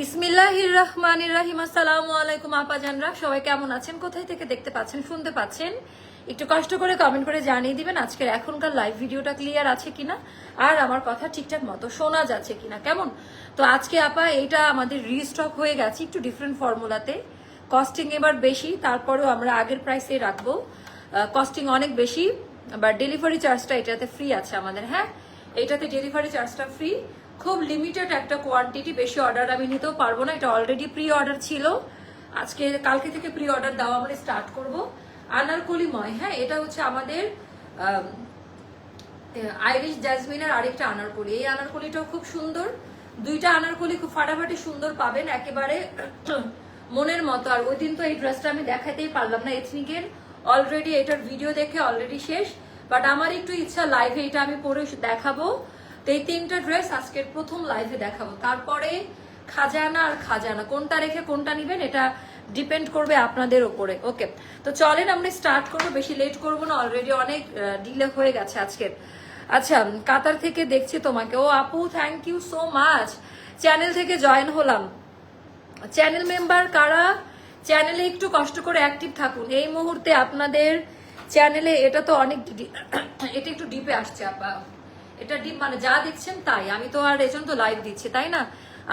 বিসমিল্লাহির রহমানির রাহিম সবাই কেমন আছেন? কোথায় থেকে দেখতে পাচ্ছেন, শুনতে পাচ্ছেন? একটু কষ্ট করে কমেন্ট করে জানিয়ে দিবেন আজকের এখনকার লাইভ ভিডিওটা ক্লিয়ার আছে আর আমার কথা ঠিকঠাক মতো শোনা যাচ্ছে কিনা। কেমন? তো আজকে আপা আমাদের হয়ে গেছে একটু ডিফারেন্ট ফর্মুলাতে কস্টিং এবার বেশি, তারপরেও আমরা আগের প্রাইসে রাখব। কস্টিং অনেক বেশি ডেলিভারি চার্জটা এটাতে ফ্রি আছে আমাদের হ্যাঁ? এটাতে ডেলিভারি চার্জটা ফ্রি খুব লিমিটেড একটা কোয়ান্টিটি বেশি অর্ডার আমি নিতেও পারব না। এটা অলরেডি প্রি অর্ডার ছিল। আজকে, কালকে থেকে প্রি অর্ডার দেওয়া আমরা স্টার্ট করব। আনারকলিময় হ্যাঁ এটা হচ্ছে আমাদের আইরিশ জাজমিনের আরেকটা আনারকলি। এই আনারকলিটাও খুব সুন্দর। দুইটা আনারকলি খুব ফাটাফাটি সুন্দর পাবেন, একেবারে মনের মতো। আর ওই দিন তো এই ড্রেসটা আমি দেখাতেই পারলাম না এথনিকের অলরেডি এটার ভিডিও দেখে অলরেডি শেষ। বাট আমার একটু ইচ্ছা লাইভে এটা আমি পরে দেখাবো। এই তিনটা ড্রেস আজকের প্রথম লাইভে দেখাবো। তারপরে খাজানা আর খাজানা, কোনটা রেখে কোনটা নিবেন এটা ডিপেন্ড করবে আপনাদের উপরে ওকে তো চলেন আমরা স্টার্ট করব। বেশি লেট করব না অলরেডি অনেক ডিলে হয়ে গেছে আজকের। আচ্ছা কাতার থেকে দেখছি তোমাকে। ও আপু thank you so much channel থেকে জয়েন হলাম। চ্যানেল মেম্বার কারা? চ্যানেলে একটু কষ্ট করে অ্যাক্টিভ থাকুন। এই মুহূর্তে আপনাদের চ্যানেলে এটা তো অনেক এটা একটু ডিপে আসছে, আপা। এটা ডিপ মানে যা দেখছেন তাই। আমি তো আর এজন্য তো লাইভ দিচ্ছি, তাই না?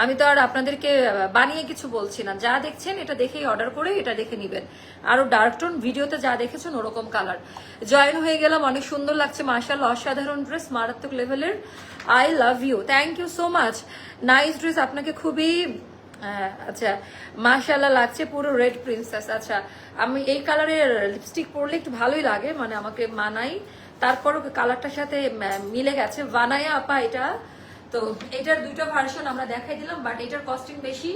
আমি তো আর আপনাদেরকে বানিয়ে কিছু বলছি না। যা দেখছেন এটা দেখেই অর্ডার করে এটা দেখে নিবেন। আরও ডার্ক টোন ভিডিওতে যা দেখেছেন ওরকম কালার জয়েন হয়ে গেলাম, অনেক সুন্দর লাগছে মার্শাল অসাধারণ ড্রেস মারাত্মক লেভেলের I love you thank you so much nice dress আপনাকে খুবই আচ্ছা মাশাল্লাহ লাগছে পুরো রেড প্রিন্সেস আচ্ছা আমি এই কালারের লিপস্টিক পরলে একটু ভালোই লাগে মানে আমাকে মানাই তারপরও কালারটার সাথে মিলে গেছে। বানায়া আপা, এটা, তো এটার দুইটা ভার্সন আমরা দেখাই দিলাম বাট এটার কস্টিং বেশি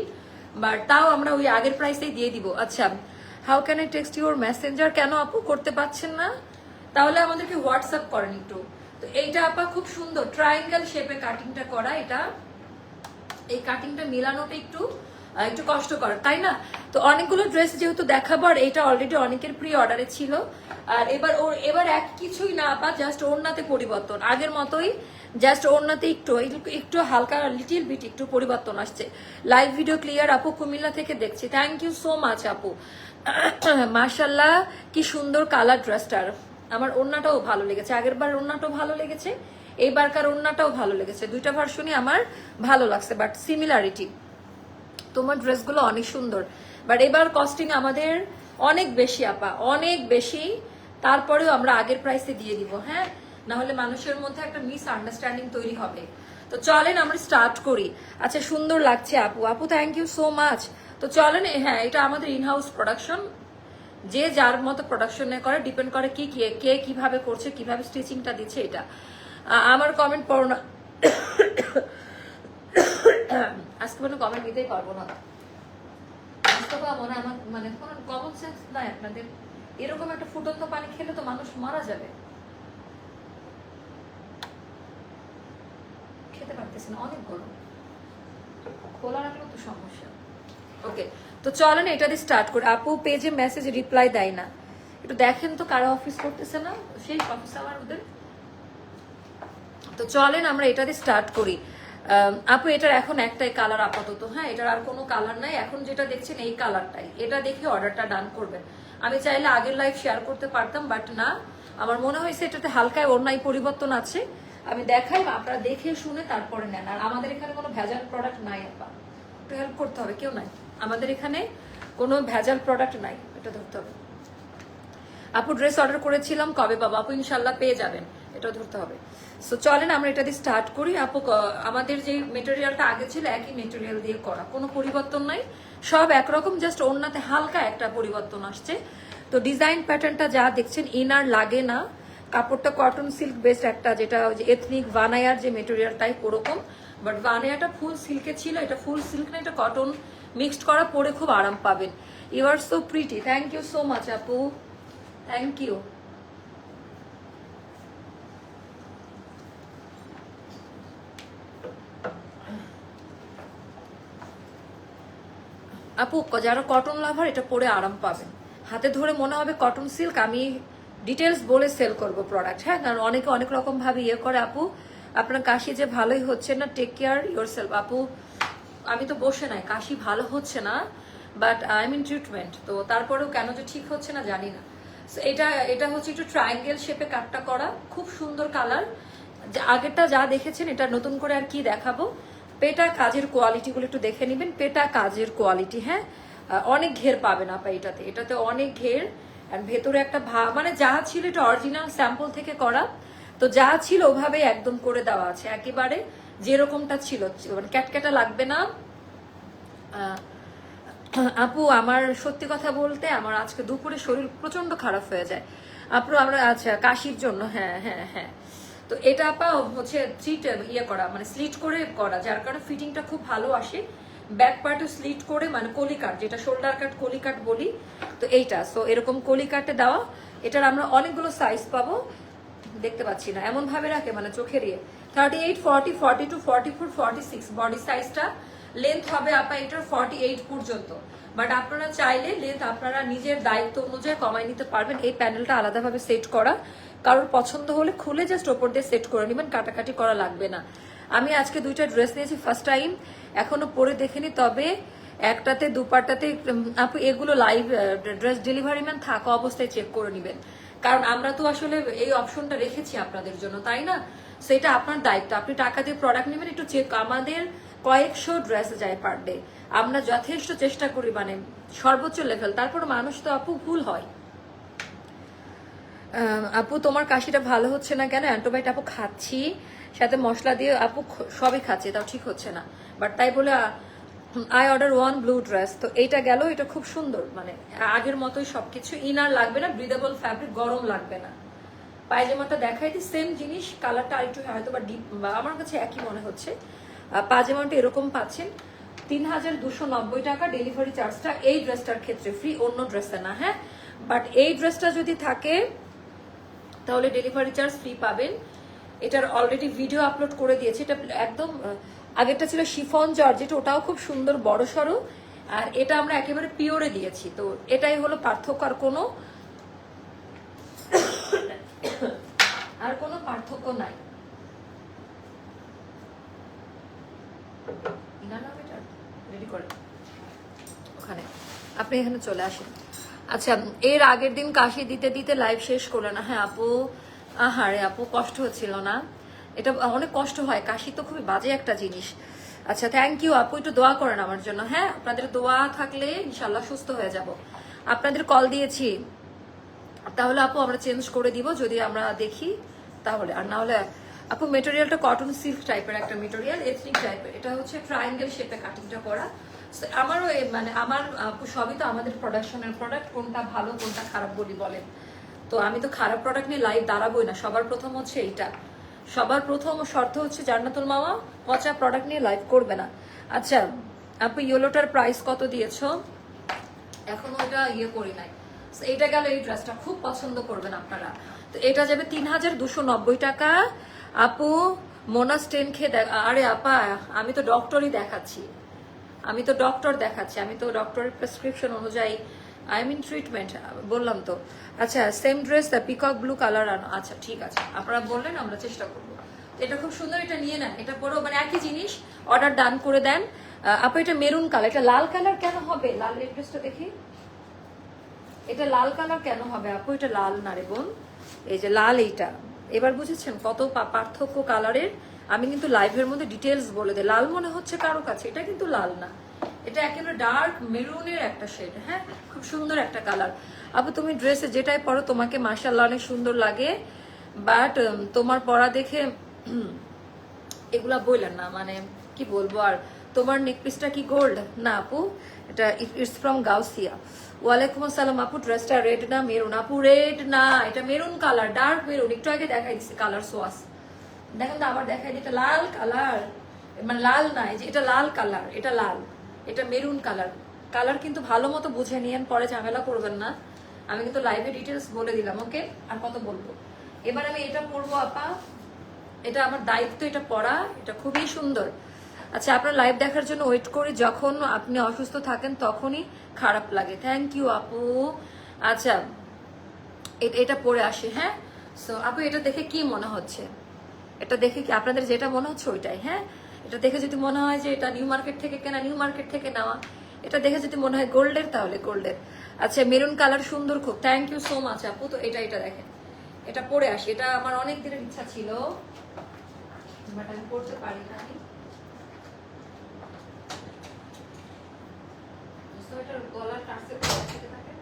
বাট তাও আমরা ওই আগের প্রাইসেই দিয়ে দিব। আচ্ছা how can I text your messenger কেন আপু করতে পারছেন না? তাহলে আমাদেরকে হোয়াটসঅ্যাপ করেন একটু। তো এইটা আপা খুব সুন্দর ট্রায়াঙ্গেল শেপে কাটিংটা করা এটা। এই কাটিংটা মিলানোটা একটু একটু কষ্টকর তাই না? তো অনেকগুলো ড্রেস যেহেতু দেখাবো, আর এটা অলরেডি অনেকের প্রি অর্ডারে ছিল। আর এবার ওর, এবার এক কিছুই না পা জাস্ট ওড়নাতে পরিবর্তন। আগের মতোই জাস্ট ওড়নাতে একটু, একটু- একটু হালকা লিটিল বিট একটু পরিবর্তন আসছে। লাইভ ভিডিও ক্লিয়ার আপু কুমিল্লা থেকে দেখছি। থ্যাংক ইউ সো মাচ আপু। মার্শাল্লাহ কি সুন্দর কালার ড্রেসটার আমার ওড়নাটাও ভালো লেগেছে। আগের বার ওড়নাটাও ভালো লেগেছে এইবারকার ওড়নাটাও ভালো লেগেছে। দুইটা ভার্সনই আমার ভালো লাগছে বাট সিমিলারিটি তোমার ড্রেসগুলো অনেক সুন্দর। বাট এবার কস্টিং আমাদের অনেক বেশি, আপা, অনেক বেশি। তারপরেও আমরা আগের প্রাইসে দিয়ে দিব হ্যাঁ? না হলে মানুষের মধ্যে একটা মিস আন্ডারস্ট্যান্ডিং তৈরি হবে। তো চলেন আমরা স্টার্ট করি। আচ্ছা সুন্দর লাগছে, আপু। আপু থ্যাংক ইউ সো মাচ তো চলেন হ্যাঁ এটা আমাদের ইনহাউস প্রোডাকশন যে যার মতো প্রোডাকশনে করে ডিপেন্ড করে কি, কে কে কীভাবে করছে, কীভাবে স্টিচিংটা দিচ্ছে এটা। আমার কমেন্ট পড়ো না। আজকে কোনো কমেন্ট দিতেই পারব না। আজকে বা মনে হয় আমার মানে কোনো কমন সেন্স নাই আপনাদের। এরকম একটা ফুটন্ত পানি খেলে তো মানুষ মারা যাবে। খেতে পারতেছি না, অনেক গরম। খোলা রাখলেও তো সমস্যা। ওকে তো চলেন এটা দিয়ে স্টার্ট করে। আপু পেজে মেসেজ রিপ্লাই দেয় না। একটু দেখেন তো কারা অফিস করতেছে না, সেই অফিস আমার ওদের। তো চলেন আমরা এটা দিয়ে স্টার্ট করি। আপু, এটার এখন একটাই কালার আপাতত। হ্যাঁ এটার আর কোনো কালার নাই। এখন যেটা দেখছেন, এই কালারটাই এটা দেখে অর্ডারটা ডান করবেন। আমি চাইলে আগের লাইভ শেয়ার করতে পারতাম বাট না। আমার মনে হয়েছে এটাতে হালকায় অন্যায় পরিবর্তন আছে। আমি দেখাই, আপনারা দেখে শুনে তারপরে নেন। আর আমাদের এখানে কোনো ভেজাল প্রোডাক্ট নাই, আপা। একটু হেল্প করতে হবে, কেউ নাই। আমাদের এখানে কোনো ভেজাল প্রোডাক্ট নাই। এটা ধরতে হবে। আপু ড্রেস অর্ডার করেছিলাম, কবে পাবো? আপু ইনশাল্লাহ পেয়ে যাবেন। এটা ধরতে হবে। সো চলেন আমরা এটা দিয়ে স্টার্ট করি। আপু আমাদের যে মেটেরিয়ালটা আগে ছিল একই মেটেরিয়াল দিয়ে করা। কোনো পরিবর্তন নাই। সব একরকম জাস্ট ওড়নাতে হালকা একটা পরিবর্তন আসছে। তো ডিজাইন প্যাটার্নটা যা দেখছেন ইনার লাগে না। কাপড়টা কটন সিল্ক বেস্ট একটা, যেটা এথনিক ভানায়ার যে মেটেরিয়াল টাইপ ওরকম। বাট ভানায়াটা ফুল সিল্কে ছিল। এটা ফুল সিল্ক না, এটা কটন মিক্সড করা পরে খুব আরাম পাবেন। You are so pretty thank you so much আপু। থ্যাংক ইউ আপু যারা কটন লাভার এটা পরে আরাম পাবেন। হাতে ধরে মনে হবে কটন সিল্ক আমি ডিটেলস বলে সেল করব প্রোডাক্ট হ্যাঁ? কারণ অনেকে অনেক রকম ভাবে ইয়ে করে, আপু। আপনার কাশি যে ভালোই হচ্ছে না টেক কেয়ার ইয়োর সেলফ আপু। আমি তো বসে নাই, কাশি ভালো হচ্ছে না বাট আই মিন ট্রিটমেন্ট তো তারপরেও কেন যে ঠিক হচ্ছে না জানি না। এটা এটা হচ্ছে একটু ট্রায়াঙ্গেল শেপে কাটটা করা, খুব সুন্দর কালার আগেরটা যা দেখেছেন, এটা নতুন করে আর কি দেখাবো। পেটা কাজের কোয়ালিটিগুলো একটু দেখে নেবেন। পেটা কাজের কোয়ালিটি হ্যাঁ? অনেক ঘের পাবেন আপা এটাতে। এটাতে অনেক ঘের। ভেতরে একটা ভা মানে যা ছিল এটা অরিজিনাল স্যাম্পল থেকে করা। তো যা ছিল ওভাবে একদম করে দেওয়া আছে। একেবারে যেরকমটা ছিল। মানে ক্যাটক্যাটা লাগবে না। আপু, আমার সত্যি কথা বলতে আমার আজকে দুপুরে শরীর প্রচণ্ড খারাপ হয়ে যায়। আপু, আমরা আচ্ছা কাশির জন্য হ্যাঁ হ্যাঁ হ্যাঁ। তো এটা আপা হচ্ছে থ্রিট ইয়ে করা মানে স্লিট করে করা, যার কারণে ফিটিংটা খুব ভালো আসে। ব্যাক পার্টও স্লিট করে মানে কলিকাট, যেটা শোল্ডার কাট কলিকাট বলি, তো এইটা। সো এরকম কলিকাটে দেওয়া, এটার আমরা অনেকগুলো সাইজ পাবো। দেখতে পাচ্ছি না এমন ভাবে রাখে মানে চোখের ইয়ে। Thirty eight forty forty two forty four forty six body সাইজটা লেন্থ হবে আপা এটার ফর্টি এইট পর্যন্ত। বাট আপনারা চাইলে লেন্থ আপনারা নিজের দায়িত্ব অনুযায়ী কমাই নিতে পারবেন। এই প্যানেলটা আলাদাভাবে সেট করা। কারোর পছন্দ হলে খুলে জাস্ট ওপর দিয়ে সেট করে নেবেন কাটাকাটি করা লাগবে না। আমি আজকে দুইটা ড্রেস নিয়েছি ফার্স্ট টাইম এখনও পরে দেখিনি তবে একটাতে দুপাটাতে উম, আপু এগুলো লাইভ ড্রেস ডেলিভারি ম্যান থাকা অবস্থায় চেক করে নেবেন। কারণ আমরা তো আসলে এই অপশনটা রেখেছি আপনাদের জন্য তাই না? সেটা আপনার দায়িত্ব। আপনি টাকা দিয়ে প্রোডাক্ট নেবেন একটু চেক আমাদের কয়েকশো ড্রেস যায় পার ডে আমরা যথেষ্ট চেষ্টা করি মানে সর্বোচ্চ লেভেল তারপর মানুষ তো আপু ভুল হয়। আপু তোমার কাশিটা ভালো হচ্ছে না কেন? অ্যান্টোবাইট আপু খাচ্ছি। সাথে মশলা দিয়ে আপু সবই খাচ্ছি তাও ঠিক হচ্ছে না। বাট তাই বলে I order one blue dress তো এইটা গেল এটা খুব সুন্দর। মানে আগের মতোই সবকিছু। ইনার লাগবে না ব্রিদেবল ফ্যাব্রিক গরম লাগবে না। পায়জামাটা দেখাই দিই সেম জিনিস কালারটা আরেকটু হয়তো বা ডিপ বা আমার কাছে একই মনে হচ্ছে। আহ, পায়জামাটা এরকম পাচ্ছেন। তিন হাজার দুশো নব্বই টাকা ডেলিভারি চার্জটা এই ড্রেসটার ক্ষেত্রে ফ্রি অন্য ড্রেসে না হ্যাঁ? বাট এই ড্রেসটা যদি থাকে তাহলে ডেলিভারি চার্জ ফ্রি পাবেন। এটার অলরেডি ভিডিও আপলোড করে দিয়েছে। এটা একদম আগেরটা ছিল শিফন জর্জেট ওটাও খুব সুন্দর, বড় সড়ো। আর এটা আমরা একেবারে পিওরে দিয়েছি। তো এটাই হলো পার্থক্য, আর কোনো আর কোনো পার্থক্য নাই। ওখানে। আপনি এখানে চলে আসেন। আচ্ছা এর আগের দিন কাশি দিতে দিতে লাইভ শেষ করল না। হ্যাঁ আপু, আহারে আপু, কষ্ট হচ্ছিল না। এটা অনেক কষ্ট হয়, কাশি তো খুবই বাজে একটা জিনিস। আচ্ছা থ্যাংক ইউ আপু, একটু দোয়া করেন আমার জন্য। হ্যাঁ আপনাদের দোয়া থাকলে ইনশাল্লাহ সুস্থ হয়ে যাব। আপনাদের কল দিয়েছি। তাহলে আপু আমরা চেঞ্জ করে দিব, যদি আমরা দেখি, তাহলে। আর না হলে আপু মেটেরিয়ালটা কটন সিল্ক টাইপের একটা মেটেরিয়াল এথনিক টাইপের এটা হচ্ছে ট্রায়াঙ্গেল শেপে কাটিংটা করা। আমারও মানে আমার সবই তো আমাদের প্রোডাকশনের প্রোডাক্ট কোনটা ভালো, কোনটা খারাপ বলি বলেন। তো আমি তো খারাপ প্রোডাক্ট নিয়ে লাইভ দাঁড়াবোই না, সবার প্রথম হচ্ছে এইটা। সবার প্রথম শর্ত হচ্ছে জান্নাতুল মামা পচা প্রোডাক্ট নিয়ে লাইভ করবে না। আচ্ছা আপু ইয়েলোটার প্রাইস কত দিয়েছ? এখনও ওটা ইয়ে করি নাই। এটা গেল এই ড্রেসটা খুব পছন্দ করবেন আপনারা। তো এটা যাবে তিন হাজার দুশো নব্বই টাকা। আপু মোনাস টেন খেয়ে আরে আপা, আমি তো ডক্টরই দেখাচ্ছি। আমি তো ডক্টর দেখাচ্ছি, আমি তো ডক্টরের প্রেসক্রিপশন অনুযায়ী আই মিন ট্রিটমেন্ট বললাম তো। আচ্ছা same dress the peacock blue colour আনো আচ্ছা ঠিক আছে। আপনারা বললেন, আমরা চেষ্টা করব। এটা খুব সুন্দর, এটা নিয়ে নেন। এটা পরেও মানে একই জিনিস অর্ডার ডান করে দেন। আপু, এটা মেরুন কালার এটা লাল কালার কেন হবে? লাল ড্রেসটা দেখি। এটা লাল কালার কেন হবে? আপু, এটা লাল না রে বোন। এই যে লাল এইটা। এবার বুঝেছেন কত পার্থক্য কালারের আমি কিন্তু লাইভের মধ্যে ডিটেলস বলে দিই। লাল মনে হচ্ছে কারও কাছে, এটা কিন্তু লাল না। এটা একেবারে ডার্ক মেরুনের একটা শেড হ্যাঁ? খুব সুন্দর একটা কালার আপু তুমি ড্রেসে যেটাই পরো, তোমাকে মার্শাল্লাহ অনেক সুন্দর লাগে। বাট তোমার পরা দেখে এগুলা বললেন না মানে কি বলব আর? তোমার নেকপিসটা কি গোল্ড না, আপু, এটা ইটস ফ্রম গাউসিয়া ওয়ালাইকুম আসসালাম, আপু ড্রেসটা রেড না মেরুন আপু রেড না, এটা মেরুন কালার ডার্ক মেরুন একটু আগে দেখাই দিচ্ছে কালার সোয়াস দেখেন তো আবার দিই, এটা লাল কালার। মানে লাল না এই যে এটা লাল কালার এটা লাল এটা মেরুন কালার। কালার কিন্তু ভালো মতো বুঝে নিয়েন পরে ঝামেলা করবেন না। আমি কিন্তু লাইভে ডিটেলস বলে দিলাম ওকে আর কত বলব? এবার আমি এটা পড়ব আপা। এটা আমার দায়িত্ব এটা পড়া এটা খুবই সুন্দর। আচ্ছা আপনার লাইভ দেখার জন্য ওয়েট করি যখন আপনি অসুস্থ থাকেন তখনই খারাপ লাগে। থ্যাংক ইউ আপু। আচ্ছা এটা পরে আসি হ্যাঁ? সো আপু এটা দেখে কি মনে হচ্ছে? এটা দেখে কি আপনাদের যেটা মনে হচ্ছে ওইটাই হ্যাঁ? এটা দেখে যদি মনে হয় যে এটা নিউ মার্কেট থেকে কেনা, নিউ মার্কেট থেকে নেওয়া, এটা দেখে যদি মনে হয় গোল্ডের, তাহলে গোল্ডের। আচ্ছা মেরুন কালার সুন্দর খুব থ্যাংক ইউ সো মাচ আপু। তো এটা এটা দেখেন। এটা পরে আসি, এটা আমার অনেক দিনের ইচ্ছা ছিল। বাট আমি পারি না থেকে থাকে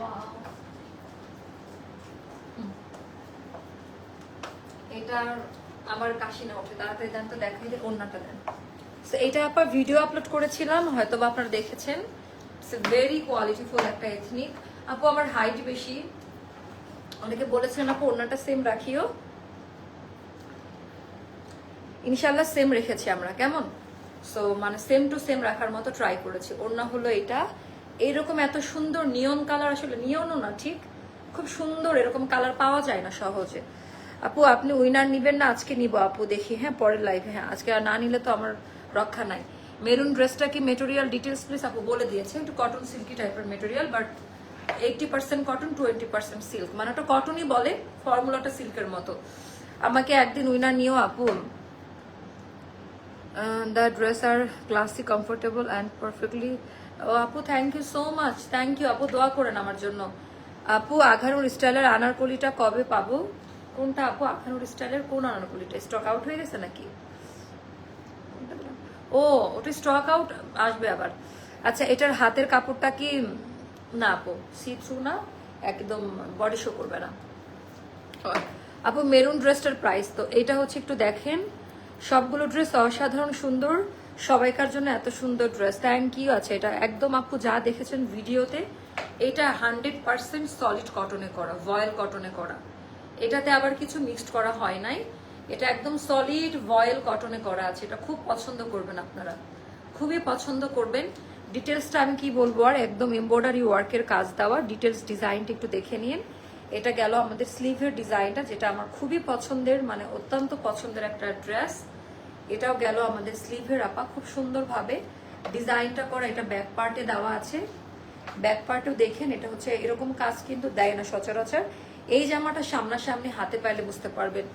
Wow. হুম। এটার আমার কাশি না ওঠে তাড়াতাড়ি দেন তো দেখাই যে অন্যটা দেন। So, এটা আপনার ভিডিও আপলোড করেছিলাম হয়তো বা আপনারা দেখেছেন। ভেরি কোয়ালিটিফুল একটা এথনিক আপু আমার হাইট বেশি। অনেকে বলেছেন আপু অন্যটা সেম রাখিও। ইনশাল্লাহ সেম রেখেছি আমরা কেমন? সো মানে সেম টু সেম রাখার মতো ট্রাই করেছি। ওড়না হলো এটা। এইরকম এত সুন্দর নিয়ন কালার আসলে নিয়নও না ঠিক? খুব সুন্দর এরকম কালার পাওয়া যায় না সহজে। আপু, আপনি উইনার নিবেন না, আজকে নিব। আপু, দেখি হ্যাঁ পরের লাইভে হ্যাঁ আজকে আর না নিলে তো আমার রক্ষা নাই। মেরুন ড্রেসটা কি মেটেরিয়াল ডিটেলস প্লিজ আপু বলে দিয়েছে। একটু কটন সিল্কি টাইপের material but eighty percent cotton twenty percent silk মানে ওটা কটনই বলে ফর্মুলাটা সিল্কের মতো। আমাকে একদিন উইনার নিও আপু। The dress are classy comfortable and perfectly ও আপু thank you so much thank you আপু, দোয়া করেন আমার জন্য। আপু আঘানুর স্টাইলের আনারকলিটা কবে পাবো? কোনটা আপু? আঘানুর স্টাইলের কোন আনারকলিটা? স্টক আউট হয়ে গেছে নাকি? ও, ওটা স্টক আউট আসবে আবার। আচ্ছা এটার হাতের কাপড়টা কি? না আপু সি না, একদম বডি শো করবে না। আপু মেরুন ড্রেসটার প্রাইস তো। এটা হচ্ছে একটু দেখেন। সবগুলো ড্রেস অসাধারণ সুন্দর। সবাইকার জন্য এত সুন্দর ড্রেস থ্যাংক ইউ আছে এটা একদম আপু, যা দেখেছেন ভিডিওতে, এটা হান্ড্রেড পার্সেন্ট সলিড কটনে করা ভয়েল কটনে করা। এটাতে আবার কিছু মিক্সড করা হয় নাই। এটা একদম সলিড ভয়েল কটনে করা আছে, এটা খুব পছন্দ করবেন আপনারা। খুবই পছন্দ করবেন। ডিটেলসটা আমি কি বলব আর, একদম এমব্রয়ডারি ওয়ার্কের কাজ দেওয়া। ডিটেলস ডিজাইনটা একটু দেখে নিন। এটা গেল আমাদের স্লিভের ডিজাইনটা যেটা আমার খুবই পছন্দের মানে অত্যন্ত পছন্দের একটা ড্রেস এটাও গেল আমাদের স্লিভের আপা, খুব সুন্দরভাবে। ডিজাইনটা করা, এটা ব্যাক পার্টে দেওয়া আছে। ব্যাক পার্টেও দেখেন, এটা হচ্ছে এরকম কাজ কিন্তু দেয় না সচরাচর। এই জামাটা সামনাসামনি হাতে পাইলে বুঝতে পারবেন।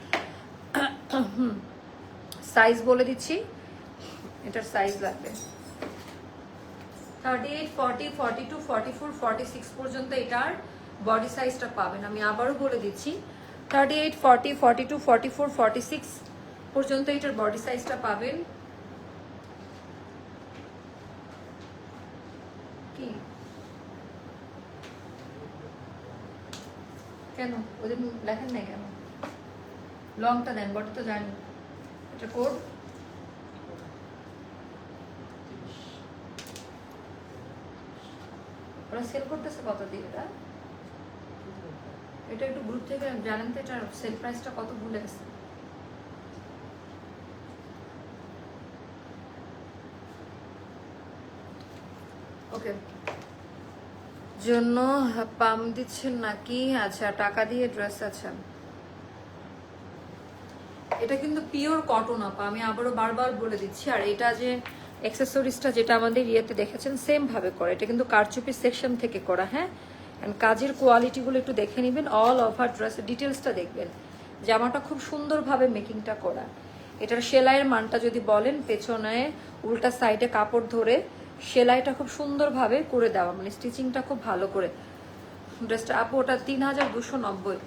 সাইজ বলে দিচ্ছি। এটার সাইজ লাগবে। Thirty eight forty forty two forty four forty six পর্যন্ত এটার বডি সাইজটা পাবেন। আমি আবারও বলে দিচ্ছি। Thirty eight forty forty two forty four forty six পর্যন্ত এটার বডি সাইজটা পাবেন। কেন? ওদের লেখেন নাই কেন? লংটা দেন বডি তো জানি। এটা কোড ওরা সেল করতেছে কত দিয়ে এটা? এটা একটু গ্রুপ থেকে জানেন তো, এটার সেল প্রাইসটা কত ভুলে গেছে। ওকে জন্য পাম দিচ্ছেন নাকি? আচ্ছা টাকা দিয়ে ড্রেস আছেন এটা কিন্তু পিওর কটন, আপা। আমি আবারও বারবার বলে দিচ্ছি। আর এটা যে অ্যাক্সেসরিজটা যেটা আমাদের ইয়েতে দেখেছেন সেম ভাবে করা। এটা কিন্তু কারচুপি সেকশন থেকে করা হ্যাঁ? And কাজের কোয়ালিটিগুলো একটু দেখে নেবেন। অল ওভার ড্রেস ডিটেলসটা দেখবেন। জামাটা খুব সুন্দরভাবে মেকিংটা করা। এটার সেলাইয়ের মানটা যদি বলেন, পেছনে উল্টা সাইডে কাপড় ধরে সেলাইটা খুব সুন্দরভাবে করে দেওয়া মানে স্টিচিংটা খুব ভালো করে। ড্রেসটা, আপু, ওটা তিন হাজার দুশো নব্বই।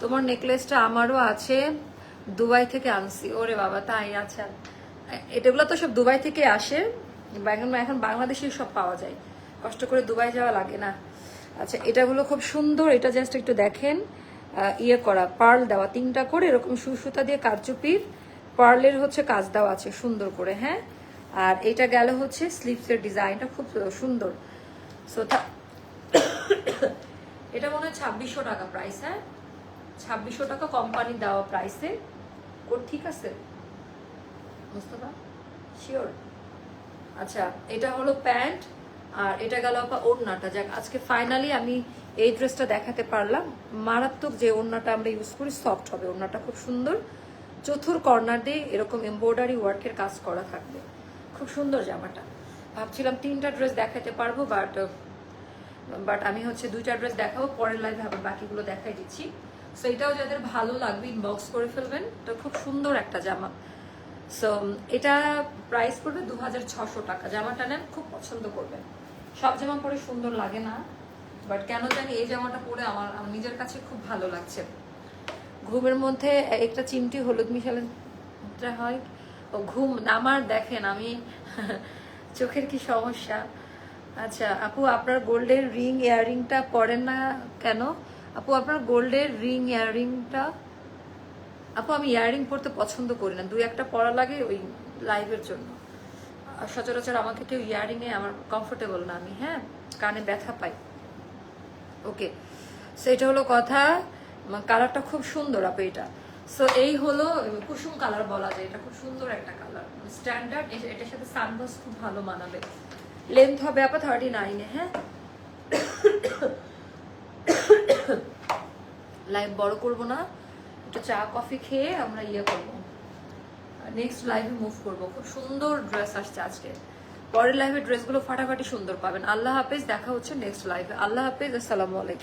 তোমার নেকলেসটা আমারও আছে দুবাই থেকে আনছি। ওরে বাবা, তাই আচ্ছা এটাগুলো তো সব দুবাই থেকে আসে। এখন এখন বাংলাদেশে সব পাওয়া যায়। কষ্ট করে দুবাই যাওয়া লাগে না। আচ্ছা এটাগুলো খুব সুন্দর। এটা জাস্ট একটু দেখেন। ইয়ে করা, পার্ল দেওয়া। তিনটা করে এরকম সুসুতা দিয়ে কারচুপির পার্লের হচ্ছে কাজ দেওয়া আছে সুন্দর করে হ্যাঁ? আর এটা গেল হচ্ছে স্লিভসের ডিজাইনটা খুব সুন্দর। সো এটা মনে হয় ছাব্বিশশো টাকা প্রাইস হ্যাঁ? ছাব্বিশশো টাকা কোম্পানি দেওয়া প্রাইসে কোড ঠিক আছে? মুস্তফা? শিওর আচ্ছা এটা হলো প্যান্ট আর এটা গেল আপা ওড়নাটা। যাক, আজকে ফাইনালি আমি এই ড্রেসটা দেখাতে পারলাম। মারাত্মক যে ওড়নাটা আমরা ইউজ করি সফট হবে। ওড়নাটা খুব সুন্দর। চতুর কর্নার দিয়ে এরকম এমব্রয়ডারি ওয়ার্কের কাজ করা থাকবে। খুব সুন্দর জামাটা। ভাবছিলাম তিনটা ড্রেস দেখাতে পারব বাট বাট আমি হচ্ছে দুইটা ড্রেস দেখাবো, পরের লাইভে আবার বাকিগুলো দেখাই দিচ্ছি। সো এটাও যাদের ভালো লাগবে ইনবক্স করে ফেলবেন। এটা খুব সুন্দর একটা জামা। সো এটা প্রাইস পড়বে দু হাজার টাকা। জামাটা নেন, খুব পছন্দ করবেন। সব জামা পরে সুন্দর লাগে না বাট কেন জানি এই জামাটা পরে আমার নিজের কাছে খুব ভালো লাগছে। ঘুমের মধ্যে একটা চিমটি হলুদ মিশালে হয় ও ঘুম নামার দেখেন আমি। চোখের কি সমস্যা? আচ্ছা আপু, আপনার গোল্ডের রিং ইয়াররিংটা পরেন না কেন? আপু, আপনার গোল্ডের রিং ইয়াররিংটা? আপু, আমি ইয়াররিং পরতে পছন্দ করি না। দুই একটা পরা লাগে ওই লাইভের জন্য। সচরাচর আমাকে কেউ ইয়াররিং এ আমার কমফোর্টেবল না আমি হ্যাঁ? কানে ব্যথা পাই। ওকে সেটা হলো কথা। কালারটা খুব সুন্দর আপু এটা। সো এই হলো কুসুম কালার বলা যায়। এটা খুব সুন্দর একটা কালার স্ট্যান্ডার্ড এটার সাথে সানগ্লাস খুব ভালো মানাবে। লেন্থ হবে আপা থার্টি নাইনে হ্যাঁ? লাইভ বড় করব না। একটু চা কফি খেয়ে আমরা ইয়ে করব। নেক্সট লাইভে মুভ করব। খুব সুন্দর ড্রেস আসছে আজকে। পরের লাইভে ড্রেসগুলো ফাটাফাটি সুন্দর পাবেন। আল্লাহ হাফেজ, দেখা হচ্ছে নেক্সট লাইভে আল্লাহ হাফেজ, আসসালামু আলাইকুম।